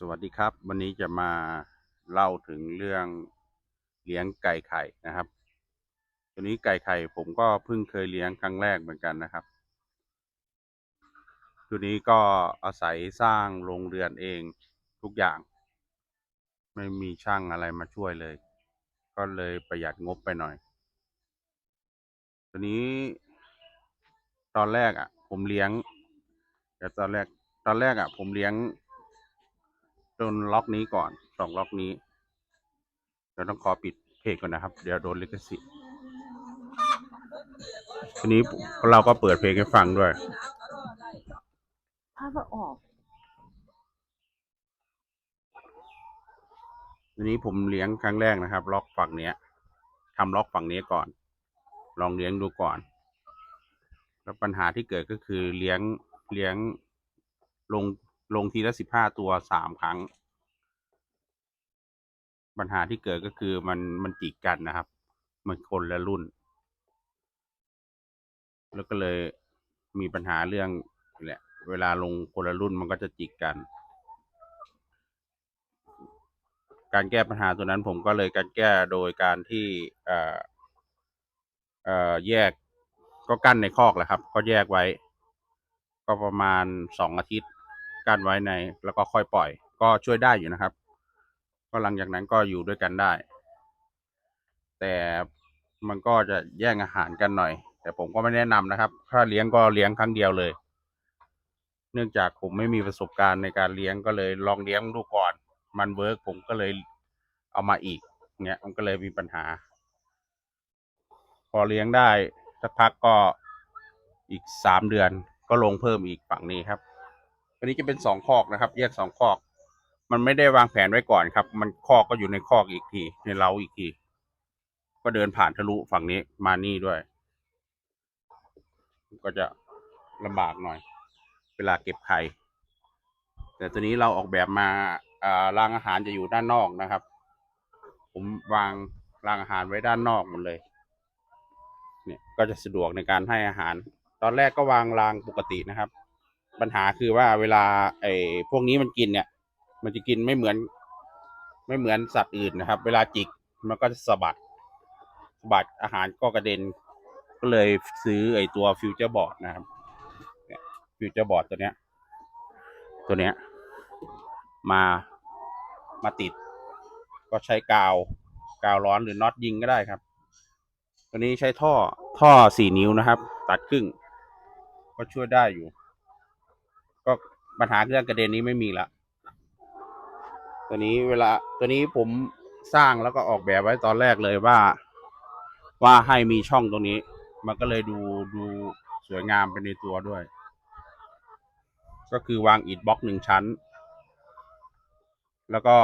สวัสดีครับ วันนี้จะมาเล่าถึงเรื่องเลี้ยงไก่ไข่นะครับ ตัวนี้ไก่ไข่ผมก็เพิ่งเคยเลี้ยงครั้งแรกเหมือนกันนะครับ ตัวนี้ก็อาศัยสร้างโรงเรือนเองทุกอย่าง ไม่มีช่างอะไรมาช่วยเลย ก็เลยประหยัดงบไปหน่อย ตัวนี้ตอนแรกอะ ผมเลี้ยงแต่ตอนแรกตอนแรกอะ ผมเลี้ยง โดนล็อกนี้ก่อนสองล็อกนี้ เดี๋ยวต้องขอปิดเพจก่อนนะครับ เดี๋ยวโดนลิขสิทธิ์ทีนี้เราก็เปิดเพลงให้ฟังด้วยภาพมันออกทีนี้ผมเลี้ยงครั้งแรกนะครับ ล็อกฝั่งเนี้ยทำล็อกฝั่งนี้ก่อน ลองเลี้ยงดูก่อน แล้วปัญหาที่เกิดก็คือเลี้ยงเลี้ยงลง ลงทีละสิบห้าตัวสามครั้ง ปัญหาที่เกิดก็คือมันมันจิกกันนะครับ มันคนละรุ่น แล้วก็เลยมีปัญหาเรื่องนี่แหละเวลาลงคนละรุ่นมันก็จะจิกกัน การแก้ปัญหาตัวนั้นผมก็เลยการแก้โดยการที่เอ่อเอ่อแยกก็กั้นในคอกแหละครับ ก็แยกไว้ ก็ประมาณสองอาทิตย์ กั้นไว้ใน แล้วก็ค่อยปล่อย ก็ช่วยได้อยู่นะครับ ก็หลังจากนั้นก็อยู่ด้วยกันได้ แต่มันก็จะแย่งอาหารกันหน่อย แต่ผมก็ไม่แนะนำนะครับ ถ้าเลี้ยงก็เลี้ยงครั้งเดียวเลย เนื่องจากผมไม่มีประสบการณ์ในการเลี้ยงก็เลยลองเลี้ยงดูก่อน มันเวิร์กผมก็เลยเอามาอีก เนี่ยมันก็เลยมีปัญหา พอเลี้ยงได้สักพักก็อีกสามเดือนก็ลงเพิ่มอีกฝั่งนี้ครับ อันนี้จะเป็นสองคอกนะครับ แยกสองคอก มันไม่ได้วางแผนไว้ก่อนครับ มันคอกก็อยู่ในคอกอีกที ในเล้าอีกที ก็เดินผ่านทะลุฝั่งนี้มานี่ด้วย ก็จะลำบากหน่อย เวลาเก็บไข่ แต่ตัวนี้เราออกแบบมาอ่ารางอาหารจะอยู่ด้านนอกนะครับ ผมวางรางอาหารไว้ด้านนอกหมดเลย เนี่ยก็จะสะดวกในการให้อาหาร ตอนแรกก็วางรางปกตินะครับ ปัญหาคือว่าเวลา ไอ้พวกนี้มันกินเนี่ย มันจะกินไม่เหมือน ไม่เหมือนสัตว์อื่นนะครับ เวลาจิกมันก็จะสะบัดสะบัดอาหารก็กระเด็น ก็เลยซื้อไอ้ตัวฟิวเจอร์บอร์ดนะครับฟิวเจอร์บอร์ดตัวเนี้ย ตัวเนี้ย มามาติด ก็ใช้กาว กาวร้อนหรือน็อตยิงก็ได้ครับ ตัวนี้ใช้ท่อท่อสี่นิ้วนะครับ ตัดครึ่ง ก็ช่วยได้อยู่ ก็ปัญหาเรื่องกระเด็นนี้ไม่มีละตัวนี้เวลาตัวนี้ผมสร้างแล้วก็ออกแบบไว้ตอนแรกเลยว่า ว่าให้มีช่องตรงนี้ มันก็เลยดูดูสวยงามไปในตัวด้วย ก็คือวางอิฐบล็อกหนึ่งชั้น แล้วก็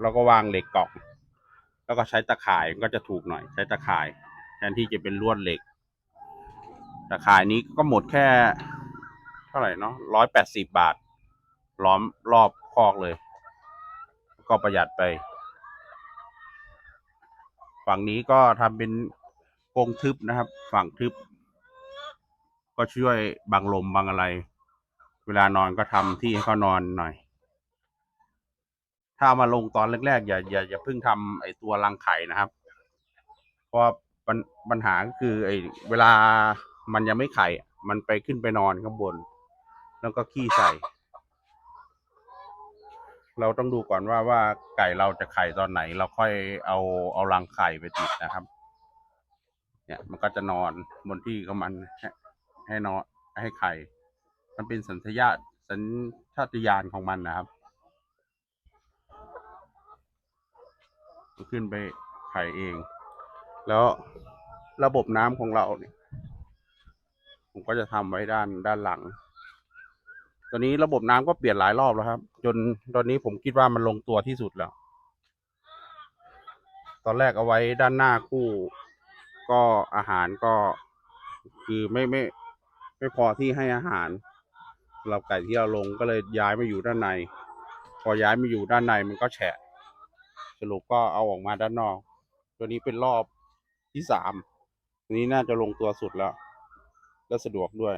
แล้วก็วางเหล็กกล่องแล้วก็ใช้ตะข่ายมันก็จะถูกหน่อย ใช้ตะข่าย แทนที่จะเป็นลวดเหล็ก ตะข่ายนี้ก็หมดแค่ ท่าไหร่เนาะร้อยแปดสิบบาท ล้อมรอบคอกเลย ก็ประหยัดไป ฝั่งนี้ก็ทำเป็นกรงทึบนะครับ ฝั่งทึบ ก็ช่วยบังลมบังอะไร เวลานอนก็ทำที่ให้เขานอนหน่อย ถ้ามาลงตอนแรกๆอย่าอย่าอย่าเพิ่งทำไอตัวรังไข่นะครับ เพราะปัญปัญหาก็คือไอเวลามันยังไม่ไข่ มันไปขึ้นไปนอนข้างบน แล้วก็ขี้ใส่ เราต้องดูก่อนว่าว่าไก่เราจะไข่ตอนไหน เราค่อยเอาเอารังไข่ไปติดนะครับ เนี่ยมันก็จะนอนบนที่ของมันให้ให้นอนให้ไข่ มันเป็นสัญชาตสัญชาตญาณของมันนะครับขึ้นไปไข่เอง แล้วระบบน้ำของเราเนี่ย ผมก็จะทำไว้ด้านด้านหลัง ตอนนี้ระบบน้ำก็เปลี่ยนหลายรอบแล้วครับ จนตอนนี้ผมคิดว่ามันลงตัวที่สุดแล้ว ตอนแรกเอาไว้ด้านหน้าคู่ ก็อาหารก็ คือไม่ไม่ ไม่พอที่ให้อาหารสำหรับไก่ที่เราลงก็เลยย้ายมาอยู่ด้านใน พอย้ายมาอยู่ด้านในมันก็แฉะ สรุปก็เอาออกมาด้านนอก ตัวนี้เป็นรอบที่สามตัวนี้น่าจะลงตัวสุดแล้ว และสะดวกด้วย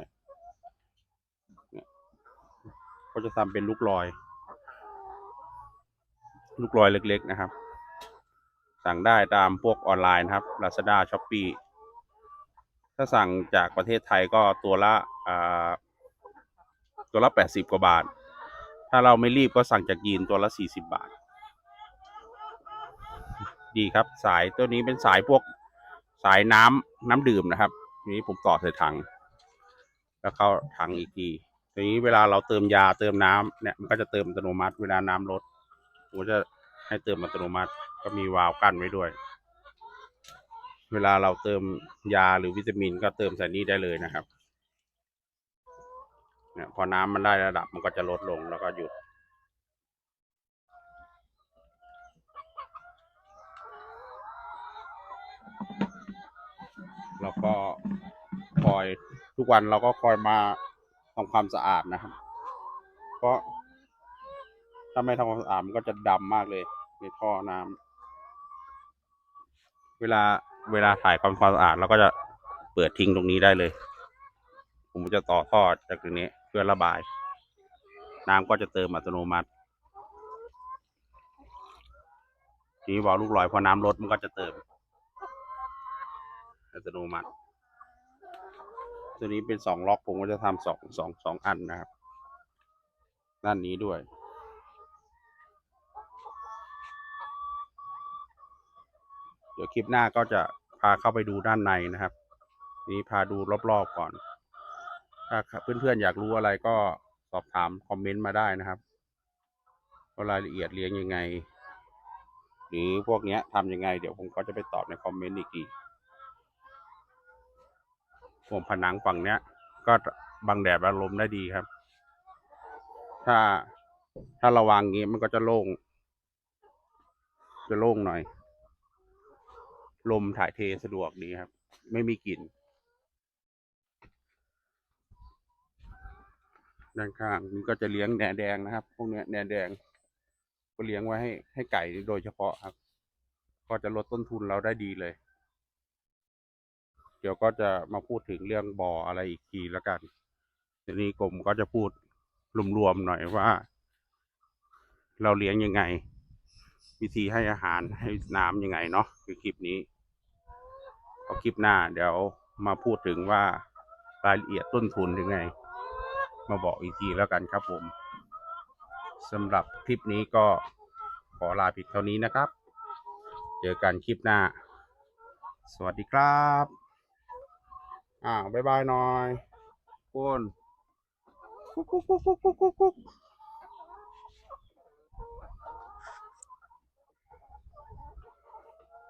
ก็จะทำเป็นลูกลอย ลูกลอยเล็กๆนะครับ สั่งได้ตามพวกออนไลน์นะครับ Lazada Shopee ถ้าสั่งจากประเทศไทยก็ตัวละตัวละแปดสิบกว่าบาท ถ้าเราไม่รีบก็สั่งจากยีนตัวละสี่สิบบาท ดีครับสายตัวนี้เป็นสายพวกสายน้ำน้ำดื่มนะครับ นี้ผมต่อใส่ถัง แล้วเข้าถังอีกทีีนี้เวลาเราเติมยาเติมน้ำเนี่ยมันก็จะเติมอัตโนมัติ เวลาน้ำลดผมจะให้เติมอัตโนมัติ ก็มีวาล์วกั้นไว้ด้วย เวลาเราเติมยาหรือวิตามินก็เติมใส่นี้ได้เลยนะครับเนี่ยพอน้ำมันได้ระดับมันก็จะลดลงแล้วก็หยุด แล้วก็คอยทุกวันเราก็คอยมา ทำความสะอาดนะครับ เพราะถ้าไม่ทำความสะอาดมันก็จะดำมากเลยในท่อน้ำเวลาเวลาถ่ายความความสะอาดเราก็จะเปิดทิ้งตรงนี้ได้เลย ผมจะต่อท่อจากตรงนี้เพื่อระบาย น้ำก็จะเติมอัตโนมัติทีนี้วาล์วลูกลอยพอน้ำลดมันก็จะเติมอัตโนมัติ ตัวนี้เป็นสองล็อกผมก็จะทำสองสองสองอันนะครับ ด้านนี้ด้วยเดี๋ยวคลิปหน้าก็จะพาเข้าไปดูด้านในนะครับ นี้พาดูรอบๆก่อน ถ้าเพื่อนๆอยากรู้อะไรก็สอบถามคอมเมนต์มาได้นะครับว่ารายละเอียดเลี้ยงยังไง หรือพวกเนี้ยทำยังไง เดี๋ยวผมก็จะไปตอบในคอมเมนต์อีกที ผมผนังฝั่งเนี้ย ก็บังแดดบังลมได้ดีครับ ถ้าถ้าระวางงี้มันก็จะโล่ง จะโล่งหน่อย ลมถ่ายเทสะดวกดีครับ ไม่มีกลิ่นด้านข้างนี่ก็จะเลี้ยงแหนแดงนะครับ พวกเนี้ยแหนแดง ก็เลี้ยงไว้ให้ให้ไก่โดยเฉพาะครับ ก็จะลดต้นทุนเราได้ดีเลย เดี๋ยวก็จะมาพูดถึงเรื่องบ่ออะไรอีกทีแล้วกันทีนี้กรมก็จะพูดรวมๆหน่อยว่า เราเลี้ยงยังไง วิธีให้อาหารให้น้ำยังไงเนาะคือคลิปนี้พอคลิปหน้า เดี๋ยวมาพูดถึงว่ารายละเอียดต้นทุนยังไง มาบอกอีกทีแล้วกันครับผมสำหรับคลิปนี้ก็ขอลาผิดเท่านี้นะครับ เจอกันคลิปหน้า สวัสดีครับ อ่าบ๊ายบายหน่อยคุณกุ๊กกุ๊กกุ๊กกุ๊กกุ๊กกุ๊ก